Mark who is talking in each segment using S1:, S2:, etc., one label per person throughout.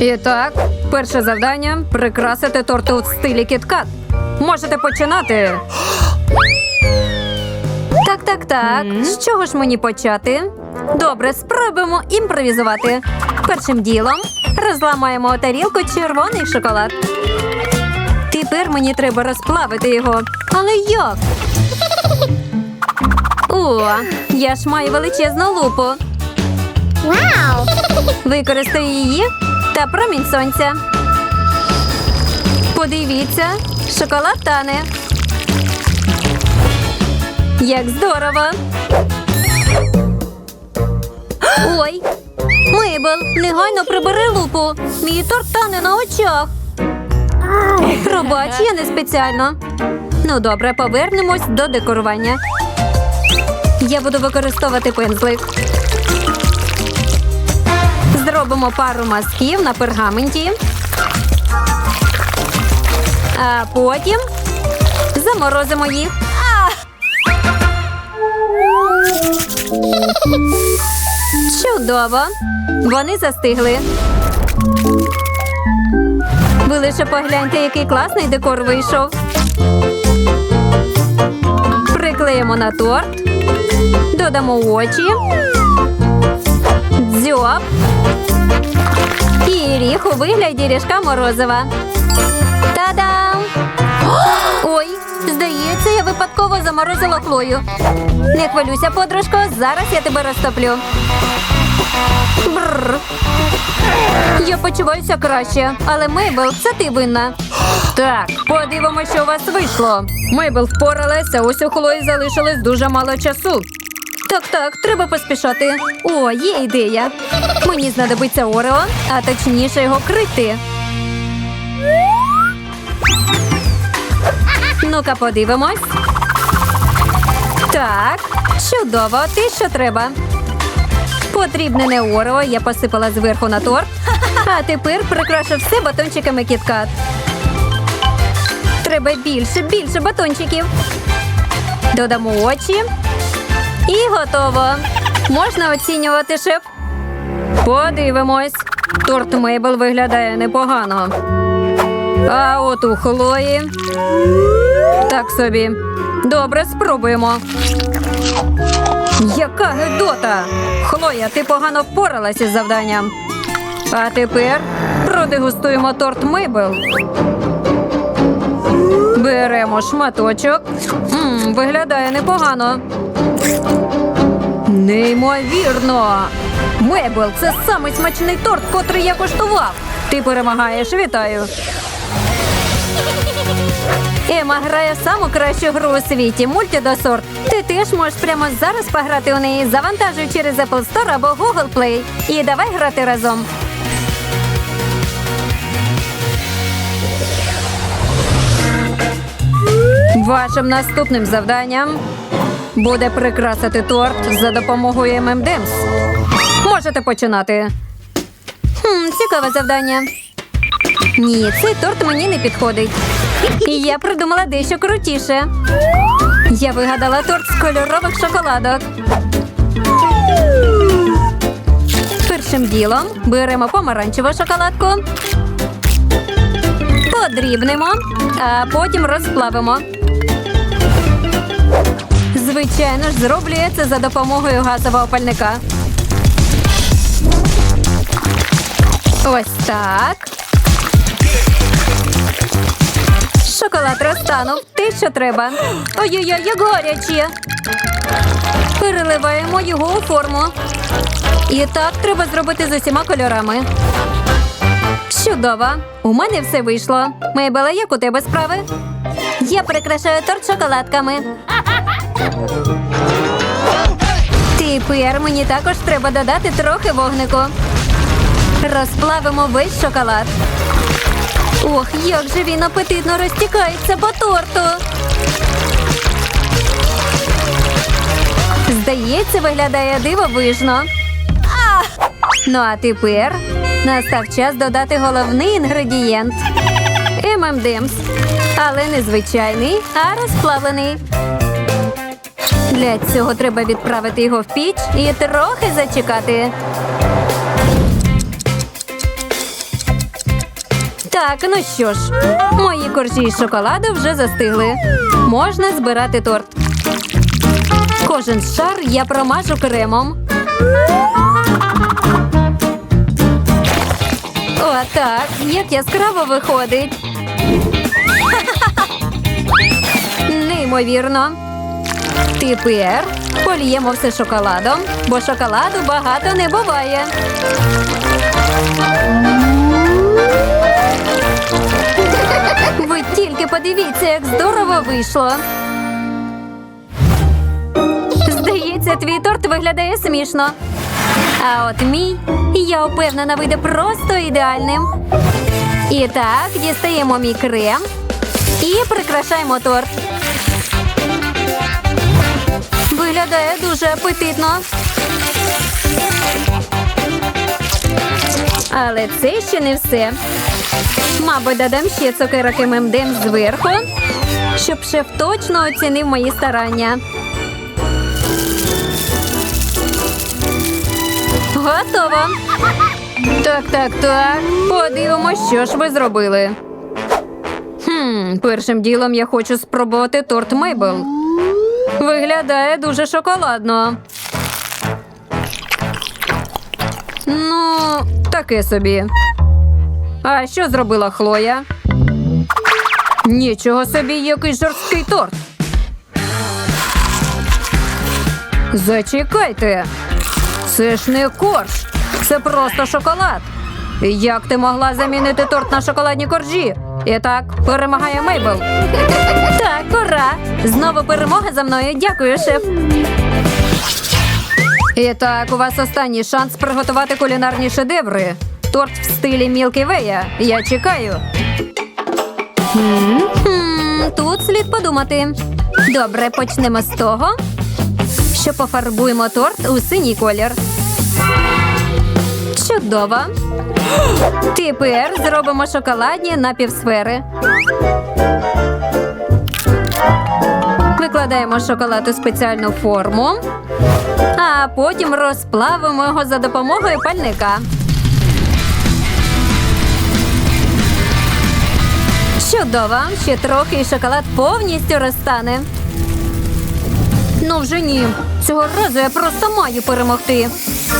S1: І так, перше завдання прикрасити торт у стилі кіткат. Можете починати. Так, так, так. З чого ж мені почати? Добре, спробуємо імпровізувати. Першим ділом розламаємо у тарілку червоний шоколад. Тепер мені треба розплавити його. Але як? О, я ж маю величезну лупу.
S2: Wow!
S1: Використаю її та промінь сонця. Подивіться, шоколад тане. Як здорово. Ой, Мейбл, негайно прибери лупу. Мій торт тане на очах. Пробач, я не спеціально. Ну добре, повернемось до декорування. Я буду використовувати пензлик. Зробимо пару мазків на пергаменті. А потім заморозимо їх. А! Чудово! Вони застигли. Ви лише погляньте, який класний декор вийшов. Приклеїмо на торт, додамо очі, дзьоб і ріг у вигляді ріжка морозива. Та-дам! Ой, здається, я випадково заморозила Хлою. Не хвилюйся, подружко, зараз я тебе розтоплю. Бррр. Я почуваюся краще, але Мейбл, це ти винна. Так, подивимося, що у вас вийшло. Мейбл впоралася, ось у Хлої залишилось дуже мало часу. Так, так, треба поспішати. О, є ідея. Мені знадобиться Орео, а точніше його крити. Ну-ка, подивимось. Так, чудово, ти що треба. Потрібне не Орео, я посипала зверху на торт. А тепер прикрашу все батончиками кіткат. Треба більше, більше батончиків. Додамо очі. І готово. Можна оцінювати шеф. Подивимось. Торт Мейбл виглядає непогано. А от у Хлої. Так собі. Добре, спробуємо. Яка гидота! Хлоя, ти погано впоралася із завданням. А тепер продегустуємо торт Мейбл. Беремо шматочок. М, виглядає непогано. Неймовірно! Мейбл, це самий смачний торт, котрий я коштував. Ти перемагаєш, вітаю. Ема грає саму кращу гру у світі мультидосорт. Ти теж можеш прямо зараз пограти у неї, завантажуй через Apple Store або Google Play. І давай грати разом. Вашим наступним завданням буде прикрасити торт за допомогою M&M's. Можете починати. Хм, цікаве завдання. Ні, цей торт мені не підходить. Я придумала дещо крутіше. Я вигадала торт з кольорових шоколадок. Першим ділом беремо помаранчеву шоколадку, подрібнемо, а потім розплавимо. Звичайно ж, зроблю це за допомогою газового пальника. Ось так. Шоколад розтанув. Те, що треба. Ой-ой-ой, як гаряче. Переливаємо його у форму. І так треба зробити з усіма кольорами. Чудово! У мене все вийшло. Мейбела, як у тебе справи? Я прикрашаю торт шоколадками. Тепер мені також треба додати трохи вогнику. Розплавимо весь шоколад. Ох, як же він апетитно розтікається по торту. Здається, виглядає дивовижно. А! Ну а тепер настав час додати головний інгредієнт. ММДМС. Але не звичайний, а розплавлений. Для цього треба відправити його в піч і трохи зачекати. Так, ну що ж, мої коржі із шоколаду вже застигли. Можна збирати торт. Кожен шар я промажу кремом. Отак, як яскраво виходить. Неймовірно. Тепер поліємо все шоколадом, бо шоколаду багато не буває. Ви тільки подивіться, як здорово вийшло. Здається, твій торт виглядає смішно. А от мій, я впевнена, вийде просто ідеальним. І так, дістаємо мій крем і прикрашаємо торт. Виглядає дуже апетитно. Але це ще не все. Мабуть, додам ще цукерок ММДМ зверху, щоб шеф точно оцінив мої старання. Готово. Так, так, так. Подивимось, що ж ви зробили. Хм, першим ділом я хочу спробувати торт Мейбл. Виглядає дуже шоколадно. Ну, таке собі. А що зробила Хлоя? Нічого собі, який жорсткий торт. Зачекайте. Це ж не корж, це просто шоколад. Як ти могла замінити торт на шоколадні коржі? І так, перемагає Мейбл. Так, ура! Знову перемога за мною. Дякую, шеф. І так, у вас останній шанс приготувати кулінарні шедеври. Торт в стилі Мілкі Вея. Я чекаю. Хм, тут слід подумати. Добре, почнемо з того, що пофарбуємо торт у синій колір. Чудово. Тепер зробимо шоколадні напівсфери. Викладаємо шоколад у спеціальну форму, а потім розплавимо його за допомогою пальника. Чудово! Ще трохи і шоколад повністю розтане. Ну вже ні. Цього разу я просто маю перемогти.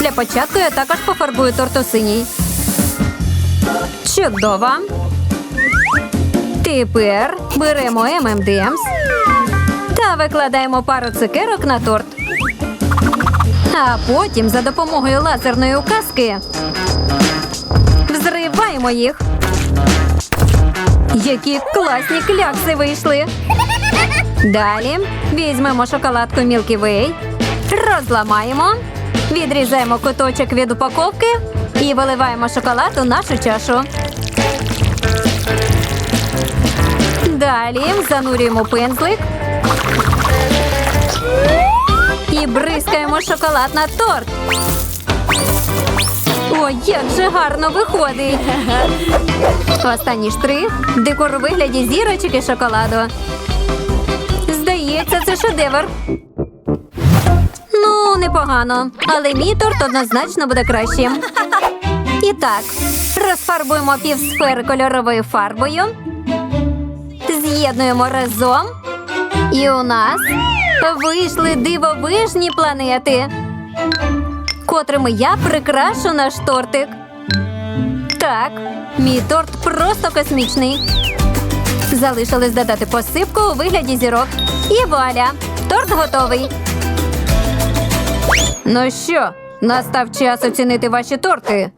S1: Для початку я також пофарбую торт у синій. Чудово. Тепер беремо M&M's та викладаємо пару цукерок на торт. А потім за допомогою лазерної указки взриваємо їх. Які класні клякси вийшли. Далі візьмемо шоколадку Milky Way, розламаємо, відрізаємо куточок від упаковки і виливаємо шоколад у нашу чашу. Далі занурюємо пензлик і бризкаємо шоколад на торт. Ой, як же гарно виходить. Останній штрих декор у вигляді зірочок і шоколаду. Здається, це шедевр. Ну, непогано, але мій торт однозначно буде кращим. І так, розфарбуємо півсфери кольоровою фарбою, з'єднуємо разом, і у нас вийшли дивовижні планети, котрими я прикрашу наш тортик. Так, мій торт просто космічний. Залишилось додати посипку у вигляді зірок. І вуаля! Торт готовий. Ну що, настав час оцінити ваші торти.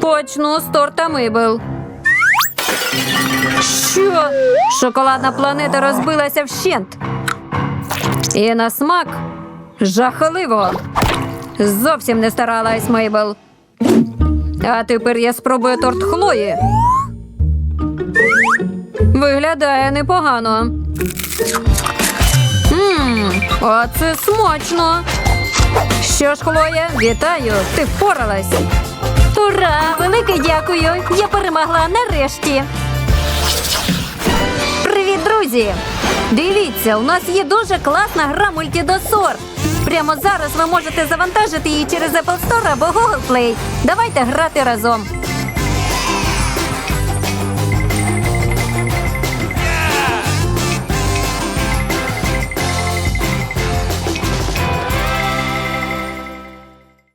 S1: Почну з торта Мейбл. Що? Шоколадна планета розбилася вщент. І на смак жахливо. Зовсім не старалась Мейбл. А тепер я спробую торт Хлої. Виглядає непогано. Ммм, оце смачно. Що ж, Хлоя, вітаю, ти впоралась. Ура! Велике дякую! Я перемогла нарешті. Привіт, друзі! Дивіться, у нас є дуже класна гра мультідосор. Прямо зараз ви можете завантажити її через Apple Store або Google Play. Давайте грати разом.